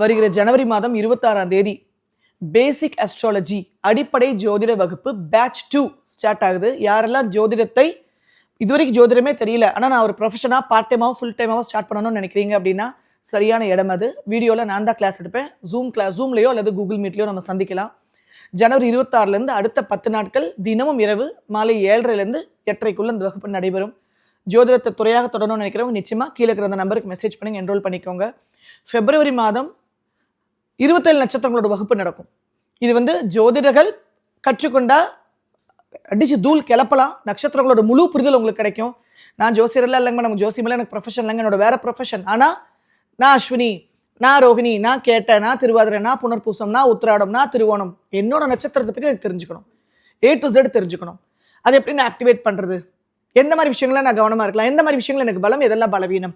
வருகிற ஜனவரி மாதம் இருபத்தாறாம் தேதி. பேசிக் அஸ்ட்ராலஜி அடிப்படை ஜோதிட வகுப்பு பேட்ச் டூ ஸ்டார்ட் ஆகுது. யாரெல்லாம் ஜோதிடத்தை இதுவரைக்கும் ஜோதிடமே தெரியல ஆனால் நான் ஒரு ப்ரொஃபஷனாக பார்ட் டைமாகவும் ஃபுல் டைமாகவும் ஸ்டார்ட் பண்ணணும்னு நினைக்கிறீங்க அப்படின்னா சரியான இடம் அது. வீடியோவில் நான் தான் கிளாஸ் எடுப்பேன். ஜூம் கிளாஸ் ஜூம்லேயோ அல்லது கூகுள் மீட்லேயோ நம்ம சந்திக்கலாம். ஜனவரி இருபத்தாறுலேருந்து அடுத்த பத்து நாட்கள் தினமும் இரவு மாலை ஏழரைலேருந்து எட்டரைக்குள்ளே இந்த வகுப்பு நடைபெறும். ஜோதிடத்தை துறையாக தொடரணும்னு நினைக்கிறவங்க நிச்சயமாக கீழே இருக்கிற அந்த நம்பருக்கு மெசேஜ் பண்ணி என்ரோல் பண்ணிக்கோங்க. பிப்ரவரி மாதம் இருபத்தேழு நட்சத்திரங்களோட வகுப்பு நடக்கும். இது வந்து ஜோதிடர்கள் கற்றுக்கொண்டா அடிச்சு தூள் கிளப்பலாம். நட்சத்திரங்களோட முழு புரிதல் உங்களுக்கு கிடைக்கும். நான் ஜோசியரெல்லாம் இல்லைங்க நம்ம ஜோசியமெல்லாம் எனக்கு ப்ரொஃபஷன் இல்லைங்க என்னோட வேற ப்ரொஃபஷன் ஆனால் நான் அஸ்வினி நான் ரோகிணி நான் கேட்ட நான் திருவாதிரை நான் புனர்பூசம் நான் உத்திராடம் நான் திருவோணம் என்னோட நட்சத்திரத்தை பற்றி எனக்கு தெரிஞ்சுக்கணும். ஏ டு ஜெட் தெரிஞ்சுக்கணும். அது எப்படி நான் ஆக்டிவேட் பண்ணுறது எந்த மாதிரி விஷயங்களாம் நான் கவனமாக இருக்கலாம்? எந்த மாதிரி விஷயங்கள் எனக்கு பலம்? எதெல்லாம் பலவீனம்?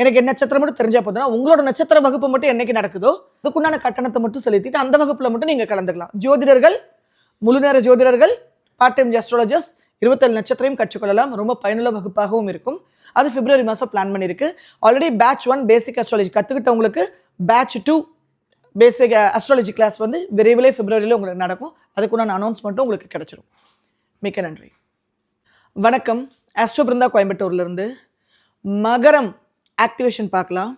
எனக்கு என்ன நட்சத்திரம் மட்டும் தெரிஞ்சா போதுன்னா உங்களோட நட்சத்திர வகுப்பு மட்டும் என்னைக்கு நடக்குதோ அதுக்குண்டான கட்டணத்தை மட்டும் செலுத்திட்டு அந்த வகுப்புல மட்டும் நீங்க கலந்துக்கலாம். ஜோதிடர்கள் முழு நேர ஜோதிடர்கள் பார்ட் டைம் ஜஸ்ட்ராலஜர்ஸ் இருபத்தேழு நட்சத்திரம் கற்றுக்கொள்ளலாம். ரொம்ப பயனுள்ள வகுப்பாகவும் இருக்கும். அது பிப்ரவரி மாதம் பிளான் பண்ணியிருக்கு already batch one basic astrology கற்றுக்கிட்டவங்களுக்கு batch two basic astrology class வந்து விரைவிலே பிப்ரவரியில் உங்களுக்கு நடக்கும். அதுக்குண்டான அனௌன்ஸ்மெண்ட்டும் உங்களுக்கு கிடைச்சிரும். மிக்க நன்றி. வணக்கம். ஆஸ்ட்ரோ பிருந்தா கோயம்புத்தூர்லேருந்து மகரம் ஆக்டிவேஷன் பார்க்கலாம்.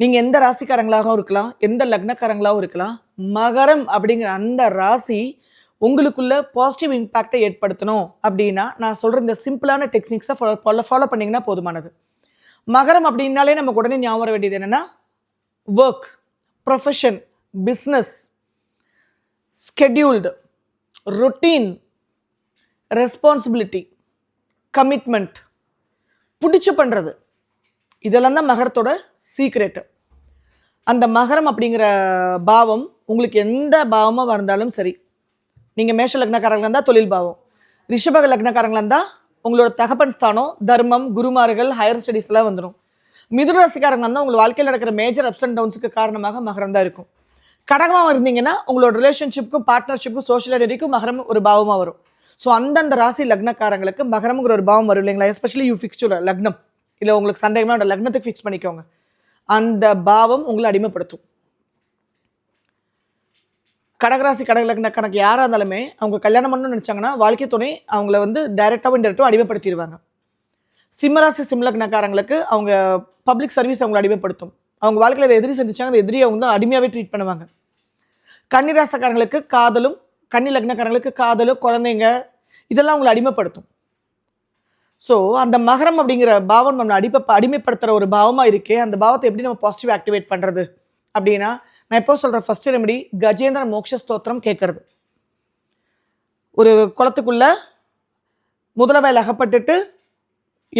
நீங்கள் எந்த ராசிக்காரங்களாகவும் இருக்கலாம் எந்த லக்னக்காரங்களாகவும் இருக்கலாம் மகரம் அப்படிங்கிற அந்த ராசி உங்களுக்குள்ள பாசிட்டிவ் இம்பேக்டை ஏற்படுத்தணும் அப்படின்னா நான் சொல்கிற இந்த சிம்பிளான டெக்னிக்ஸை ஃபாலோ ஃபாலோ ஃபாலோ பண்ணிங்கன்னா போதுமானது. மகரம் அப்படின்னாலே நமக்கு உடனே ஞாபகம் வர வேண்டியது என்னென்னா work profession business scheduled routine responsibility commitment பிடிச்சி பண்ணுறது இதெல்லாம் தான் மகரத்தோட சீக்ரெட்டு அந்த மகரம் அப்படிங்கிற பாவம் உங்களுக்கு எந்த பாவமாக இருந்தாலும் சரி நீங்கள் மேஷ லக்னக்காரங்களாக இருந்தால் தொழில் பாவம். ரிஷபக லக்னக்காரங்களாக இருந்தால் உங்களோட தகப்பன் ஸ்தானம் தர்மம் குருமார்கள் ஹையர் ஸ்டடீஸ்லாம் வந்துடும் மிதுன ராசிக்காரங்க இருந்தால் உங்கள் வாழ்க்கையில் நடக்கிற மேஜர் அப்ஸ் அண்ட் டவுன்ஸுக்கு காரணமாக மகரம் தான் இருக்கும். கடகமாக இருந்தீங்கன்னா உங்களோட ரிலேஷன்ஷிப்புக்கும் பார்ட்னர்ஷிப்புக்கும் சோஷியல் ஐடென்டிக்கும் மகரம் ஒரு பாவமாக வரும். ஸோ அந்தந்த ராசி லக்னக்காரங்களுக்கு மகரம்ங்கிற ஒரு பாவம் வரும் இல்லைங்களா? எஸ்பெஷலி யூ ஃபிக்ஸ்டு லக்னம். இல்லை உங்களுக்கு சந்தேகமாக உங்களோட லக்னத்தை ஃபிக்ஸ் பண்ணிக்கோங்க. அந்த பாவம் உங்களை அடிமைப்படுத்தும். கடகராசி கடக லக்ன கணக்கு யாராக இருந்தாலுமே அவங்க கல்யாணம் பண்ணணும்னு நினச்சாங்கன்னா வாழ்க்கை துணை அவங்கள வந்து டைரெக்டாகவும் இன்டெரக்டாகவும் அடிமைப்படுத்திடுவாங்க சிம்மராசி சிம்லக்னக்காரங்களுக்கு அவங்க பப்ளிக் சர்வீஸ் அவங்களை அடிமைப்படுத்தும். அவங்க வாழ்க்கையில் அதை எதிரி செஞ்சிச்சாங்க அந்த எதிரி அவங்க தான் அடிமையாகவே ட்ரீட் பண்ணுவாங்க. கன்னிராசக்காரங்களுக்கு காதலும் கன்னி லக்னக்காரங்களுக்கு காதலும் குழந்தைங்க இதெல்லாம் அவங்களை அடிமைப்படுத்தும். ஸோ அந்த மகரம் அப்படிங்கிற பாவம் நம்மளை அடிப்ப அடிமைப்படுத்துகிற ஒரு பாவமாக இருக்கே அந்த பாவத்தை எப்படி நம்ம பாசிட்டிவ் ஆக்டிவேட் பண்ணுறது அப்படின்னா நான் எப்போ சொல்கிற ஃபர்ஸ்ட் ரெமடி கஜேந்திர மோக்ஷ ஸ்தோத்திரம் கேட்குறது. ஒரு குளத்துக்குள்ள முதலவையில் அகப்பட்டுட்டு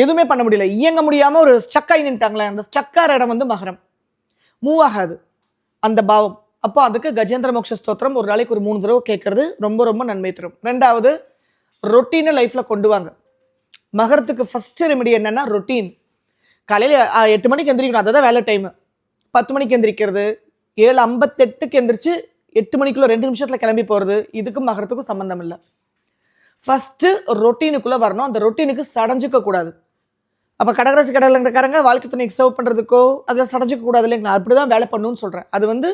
எதுவுமே பண்ண முடியல. இயங்க முடியாமல் ஒரு ஸ்டக்காகி நின்ட்டாங்களே அந்த ஸ்டக்கார இடம் வந்து மகரம். மூவ் ஆகாது. அந்த பாவம். அப்போ அதுக்கு கஜேந்திர மோக்ஷ ஸ்தோத்திரம் ஒரு நாளைக்கு ஒரு மூணு தடவை கேட்கறது ரொம்ப ரொம்ப நன்மை தரும். ரெண்டாவது ரொட்டீனை லைஃப்பில் கொண்டு வாங்க. மகரத்துக்கு ஃபஸ்ட்டு ரெமெடி என்னென்னா ரொட்டீன் காலையில் எட்டு மணிக்கு எந்திரிக்கணும். அதுதான் வேலை டைமு பத்து மணிக்கு எந்திரிக்கிறது. ஏழு ஐம்பத்தெட்டுக்கு எந்திரிச்சு எட்டு மணிக்குள்ளே ரெண்டு நிமிஷத்தில் கிளம்பி போகிறது இதுக்கும் மகரத்துக்கும் சம்மந்தம் இல்லை. ஃபஸ்ட்டு ரொட்டீனுக்குள்ளே வரணும். அந்த ரொட்டீனுக்கு சடைஞ்சிக்க கூடாது. அப்போ கடகராசி கடலங்கிறக்காரங்க வாழ்க்கை துணைக்கு சர்வ் பண்ணுறதுக்கோ அதில் சடைஞ்சிக்க கூடாது இல்லைங்களா? அப்படி தான் வேலை பண்ணணும்னு சொல்கிறேன் அது வந்து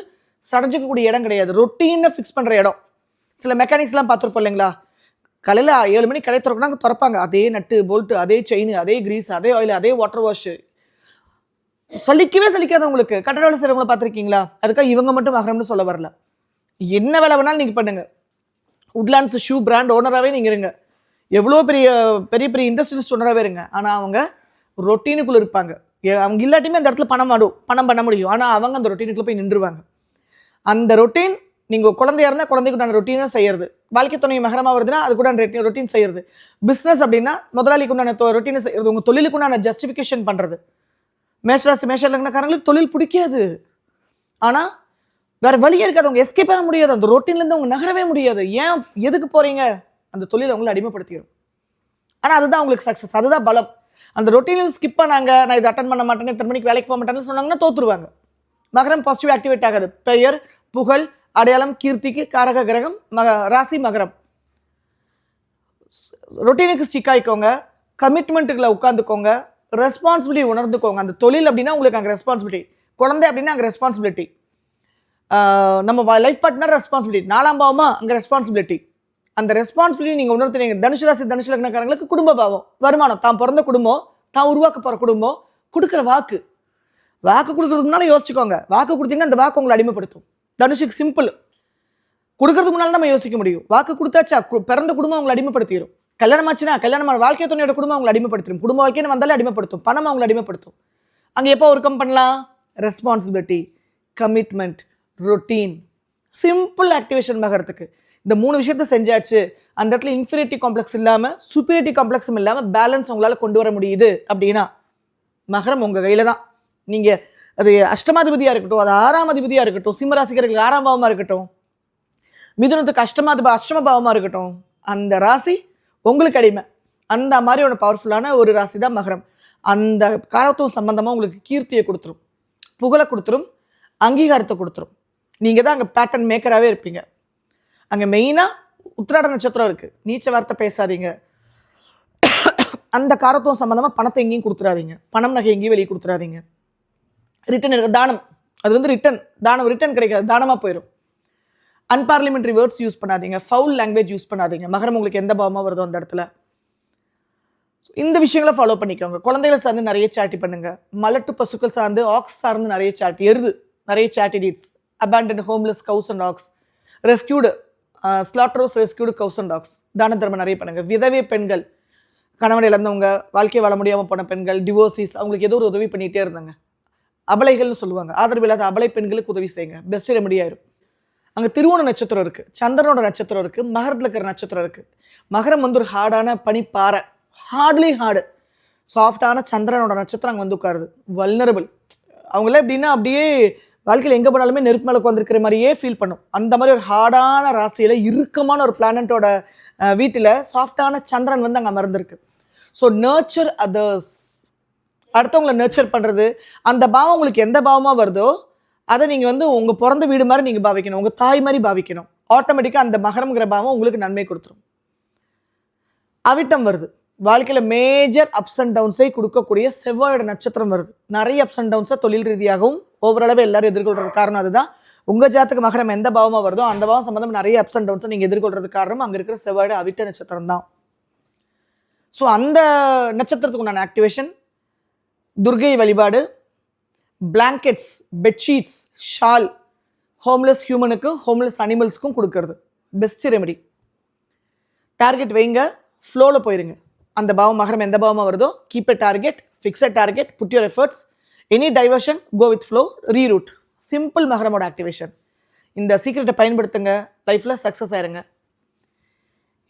சடைஞ்சிக்கக்கூடிய இடம் கிடையாது. ரொட்டீனை ஃபிக்ஸ் பண்ணுற இடம். சில மெக்கானிக்ஸ்லாம் பார்த்துருப்போம் இல்லைங்களா? காலையில் ஏழு மணிக்கு கடை திறக்கணும் திறப்பாங்க. அதே நட்டு போல்ட்டு அதே செயின் அதே கிரீஸ் அதே ஆயில் அதே வாட்டர் வாஷ் சலிக்கவே சலிக்காது உங்களுக்கு. கட்டட வேலை செய்கிறவங்கள பார்த்துருக்கீங்களா? அதுக்காக இவங்க மட்டும் ஆகிறோம்னு சொல்ல வரல. என்ன வேலை வேணாலும் நீங்கள் பண்ணுங்கள் உட்லாண்ட்ஸ் ஷூ பிராண்ட் ஓனராகவே நீங்கள் இருங்க. எவ்வளோ பெரிய பெரிய பெரிய இண்டஸ்ட்ரியலிஸ்ட் ஓனராகவே இருங்க. ஆனால் அவங்க ரொட்டீனுக்குள்ளே இருப்பாங்க. அவங்க இல்லாட்டியுமே அந்த இடத்துல பணம் ஆடும் பணம் பண்ண முடியும். ஆனால் அவங்க அந்த ரொட்டீனுக்குள்ளே போய் நின்றுவாங்க அந்த ரொட்டீன் நீங்கள் குழந்தையாக இருந்தால் குழந்தைக்குண்டான ரொட்டீனாக செய்யறது. வாழ்க்கை துணை மகரமாக வருதுன்னா அது கூட ரொட்டீன் செய்யறது. பிஸ்னஸ் அப்படின்னா முதலாளிக்கு உண்டான ரொட்டீனை செய்யறது. உங்கள் தொழிலுக்கு உண்டான ஜஸ்டிஃபிகேஷன் பண்ணுறது மேஷராசி மேஷ லக்னக்காரங்களுக்கு தொழில் பிடிக்காது. ஆனால் வேறு வழியே இருக்காது. அவங்க எஸ்கேப் ஆக முடியாது. அந்த ரொட்டீன்லேருந்து அவங்க நகரவே முடியாது. ஏன் எதுக்கு போகிறீங்க அந்த தொழிலை அவங்கள அடிமைப்படுத்திடும். ஆனால் அதுதான் அவங்களுக்கு சக்ஸஸ் அதுதான் பலம். அந்த ரொட்டீனில் ஸ்கிப் பண்ணாங்க. நான் இதை அட்டன் பண்ண மாட்டேன். இத்தனை மணிக்கு வேலைக்கு போக மாட்டேன்னு சொன்னாங்கன்னா தோற்றுருவாங்க மகரம் பாசிட்டிவ் ஆக்டிவேட் ஆகாது. பெயர் புகழ் அடையாளம் கீர்த்திக்கு காரக கிரகம் மக ராசி மகரம். ரொட்டீனுக்கு ஸ்டிக் ஆகிக்கோங்க கமிட்மெண்ட்டுகளை உட்காந்துக்கோங்க ரெஸ்பான்சிபிலிட்டி உணர்ந்துக்கோங்க. அந்த தொழில் அப்படின்னா உங்களுக்கு அங்கே ரெஸ்பான்சிபிலிட்டி குழந்தை அப்படின்னா அங்கே ரெஸ்பான்சிபிலிட்டி நம்ம லைஃப் பார்ட்னர் ரெஸ்பான்சிபிலிட்டி நாலாம் பாவமா அங்கே ரெஸ்பான்சிபிலிட்டி அந்த ரெஸ்பான்சிபிலிட்டி நீங்கள் உணர்த்துறீங்க தனுஷ் ராசி தனுஷு லக்னக்காரங்களுக்கு குடும்ப பாவம் வருமானம். தான் பிறந்த குடும்பம் தான் உருவாக்க போகிற குடும்பம் கொடுக்குற வாக்கு. வாக்கு கொடுக்குறதுனால யோசிச்சுக்கோங்க. வாக்கு கொடுத்தீங்கன்னா அந்த வாக்கு உங்களை அடிமைப்படுத்தும். தனுஷுக்கு சிம்பிள் கொடுக்கறதுக்கு முன்னால் நம்ம யோசிக்க முடியும். வாக்கு கொடுத்தாச்சா? பிறந்த குடும்பம் அவங்களை அடிமைப்படுத்திடும் கல்யாணம் ஆச்சுன்னா கல்யாணம் வாழ்க்கை துணையோட குடும்பம் அவங்களை அடிமைப்படுத்திடும் குடும்ப வாழ்க்கைன்னு வந்தாலே அடிமைப்படுத்தும். பணம் அவங்களை அடிமைப்படுத்தும். அங்கே எப்போ ஒரு கம் பண்ணலாம்? Responsibility commitment routine simple activation மகரத்துக்கு இந்த மூணு விஷயத்த செஞ்சாச்சு. அந்த இடத்துல இன்ஃபீரிட்டி காம்ப்ளெக்ஸ் இல்லாமல் சுப்பீரிட்டி காம்ப்ளெக்ஸும் இல்லாமல் பேலன்ஸ் உங்களால் கொண்டு வர முடியுது அப்படின்னா மகரம் உங்கள் கையில் தான் நீங்கள் அது அஷ்டமாதிபதியாக இருக்கட்டும் அது ஆறாம் அதிபதியாக இருக்கட்டும் சிம்மராசிக்காரர்களுக்கு ஆறாம் பாவமாக இருக்கட்டும் மிதுனத்துக்கு அஷ்டமாதிப அஷ்டம பாவமாக இருக்கட்டும் அந்த ராசி உங்களுக்கு அடிமை. அந்த மாதிரியோட பவர்ஃபுல்லான ஒரு ராசி தான் மகரம். அந்த காலத்துவம் சம்பந்தமாக உங்களுக்கு கீர்த்தியை கொடுத்துரும் புகழை கொடுத்துரும் அங்கீகாரத்தை கொடுத்துரும். நீங்கள் தான் அங்கே பேட்டர்ன் மேக்கராகவே இருப்பீங்க. அங்கே மெயினாக உத்திராட நட்சத்திரம் இருக்குது நீச்ச வார்த்தை பேசாதீங்க. அந்த காரத்துவம் சம்மந்தமாக பணத்தை எங்கேயும் கொடுத்துறாதீங்க பணம் நகை எங்கேயும் வெளியே கொடுத்துறாதீங்க ரிட்டன் இருக்கு. தானம். அது வந்து ரிட்டன் தானம் ரிட்டன் கிடைக்காது. தானமாக போயிடும் அன்பார்லிமெண்ட்ரி வேர்ட்ஸ் யூஸ் பண்ணாதீங்க. ஃபவுல் லாங்குவேஜ் யூஸ் பண்ணாதீங்க. மகரம் உங்களுக்கு எந்த பாவமாக வருதோ அந்த இடத்துல. இந்த விஷயங்களை ஃபாலோ பண்ணிக்கோங்க. குழந்தைகளை சார்ந்து நிறைய சாட்டி பண்ணுங்க. மலட்டு பசுக்கள் சார்ந்து ஆக்ஸ் சார்ந்து நிறைய சாட்டி எருது. நிறைய charity deeds abandoned homeless cows and dogs rescued slaughterhouse rescued cows and dogs தான தர்மம் நிறைய பண்ணுங்க. விதவை பெண்கள். கணவன் இழந்தவங்க வாழ்க்கை வாழ முடியாமல் போன பெண்கள் டிவோர்சிஸ் அவங்களுக்கு ஏதோ ஒரு உதவி பண்ணிகிட்டே இருந்தாங்க. அபலைகள்னு சொல்லுவாங்க. ஆதரவு இல்லாத அபலை பெண்களுக்கு உதவி செய்யுங்க. பெஸ்ட் ரெமடி ஆயிரும். அங்கே திருவோண நட்சத்திரம் இருக்குது சந்திரனோட நட்சத்திரம் இருக்குது மகரத்தில் இருக்கிற நட்சத்திரம் இருக்குது மகரம் வந்து ஒரு ஹார்டான பனிப்பாறை. ஹார்ட்லி ஹார்டு சாஃப்டான சந்திரனோட நட்சத்திரம் அங்கே வந்து உட்காருது. வல்னரபிள் அவங்களாம் எப்படின்னா அப்படியே வாழ்க்கையில் எங்கே போனாலுமே நெருப்பு மேலே உட்காந்துருக்கிற மாதிரியே ஃபீல் பண்ணும். அந்த மாதிரி ஒரு ஹார்டான ராசியில் இறுக்கமான ஒரு பிளானட்டோட வீட்டில் சாஃப்டான சந்திரன் வந்து அங்கே மறந்துருக்கு ஸோ நர்ச்சர் அதர்ஸ் அடுத்தவங்களை நர்ச்சர் பண்ணுறது அந்த பாவம் உங்களுக்கு எந்த பாவமாக வருதோ அதை நீங்கள் வந்து உங்கள் பிறந்த வீடு மாதிரி நீங்கள் பாவிக்கணும். உங்கள் தாய் மாதிரி பாவிக்கணும். ஆட்டோமேட்டிக்காக அந்த மகரம்ங்கிற பாவம் உங்களுக்கு நன்மை கொடுத்துரும். அவிட்டம் வருது. வாழ்க்கையில் மேஜர் அப்ஸ் அண்ட் டவுன்ஸை கொடுக்கக்கூடிய செவ்வாயோட நட்சத்திரம் வருது. நிறைய அப்ஸ் அண்ட் டவுன்ஸை தொழில் ரீதியாகவும் ஓவரளவு எல்லாரும் எதிர்கொள்றது காரணம் அதுதான். உங்கள் ஜாத்துக்கு மகரம் எந்த பாவமாக வருதோ அந்த பாவம் சம்மந்தம் நிறைய அப்ஸ் அண்ட் டவுன்ஸை நீங்கள் எதிர்கொள்றது காரணம் அங்கே இருக்கிற செவ்வாயோட அவிட்ட நட்சத்திரம் தான். ஸோ அந்த நட்சத்திரத்துக்கு உண்டான ஆக்டிவேஷன் துர்கை வழிபாடு பிளாங்கெட்ஸ் பெட்ஷீட்ஸ் ஷால் ஹோம்லெஸ் ஹியூமனுக்கு ஹோம்லெஸ் அனிமல்ஸ்க்கும் கொடுக்கறது. பெஸ்ட் ரெமெடி டார்கெட் வைங்க ஃப்ளோவில் போயிருங்க. அந்த பாவம் மகரம் எந்த பாவமாக வருதோ keep a target fixed target put your efforts any diversion go with flow reroute simple மகரமோட activation இந்த சீக்கிரட்டை பயன்படுத்துங்க லைஃப்பில் சக்ஸஸ் ஆயிருங்க.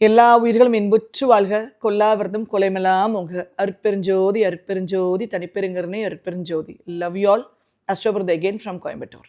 எல்லா உயிர்களும் இன்புற்று வாழ்க. கொல்லாவிரதம் கொலைமெல்லாம் உங்க அருட்பெருஞ்சோதி அருட்பெருஞ்சோதி தனிப்பெருங்கருணை அருட்பெருஞ்சோதி. லவ் யூ ஆல் அஸ்டோபர் த அகெயின் ஃப்ரம் கோயம்புத்தூர்